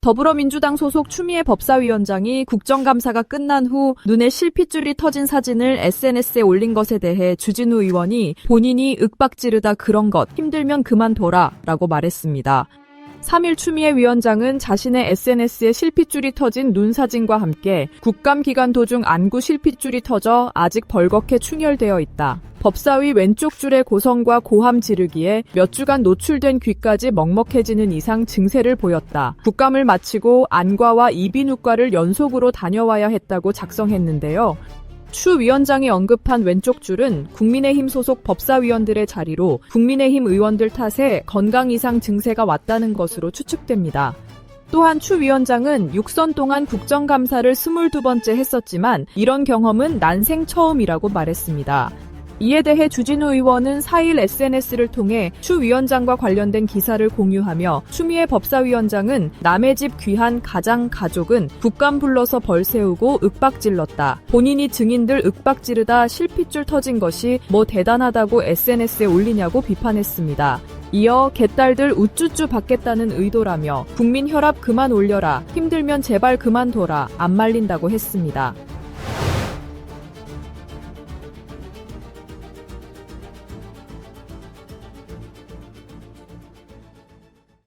더불어민주당 소속 추미애 법사위원장이 국정감사가 끝난 후 눈에 실핏줄이 터진 사진을 SNS에 올린 것에 대해 주진우 의원이 본인이 윽박지르다 그런 것 힘들면 그만둬라 라고 말했습니다. 3일 추미애 위원장은 자신의 SNS에 실핏줄이 터진 눈 사진과 함께 국감 기간 도중 안구 실핏줄이 터져 아직 벌겋게 충혈되어 있다. 법사위 왼쪽 줄의 고성과 고함 지르기에 몇 주간 노출된 귀까지 먹먹해지는 이상 증세를 보였다. 국감을 마치고 안과와 이비인후과를 연속으로 다녀와야 했다고 작성했는데요. 추 위원장이 언급한 왼쪽 줄은 국민의힘 소속 법사위원들의 자리로 국민의힘 의원들 탓에 건강 이상 증세가 왔다는 것으로 추측됩니다. 또한 추 위원장은 6선 동안 국정감사를 22번째 했었지만 이런 경험은 난생 처음이라고 말했습니다. 이에 대해 주진우 의원은 4일 SNS를 통해 추 위원장과 관련된 기사를 공유하며 추미애 법사위원장은 남의 집 귀한 가장 가족은 국감 불러서 벌 세우고 윽박질렀다. 본인이 증인들 윽박지르다 실핏줄 터진 것이 뭐 대단하다고 SNS에 올리냐고 비판했습니다. 이어 개딸들 우쭈쭈 받겠다는 의도라며 국민 혈압 그만 올려라 힘들면 제발 그만둬라 안 말린다고 했습니다.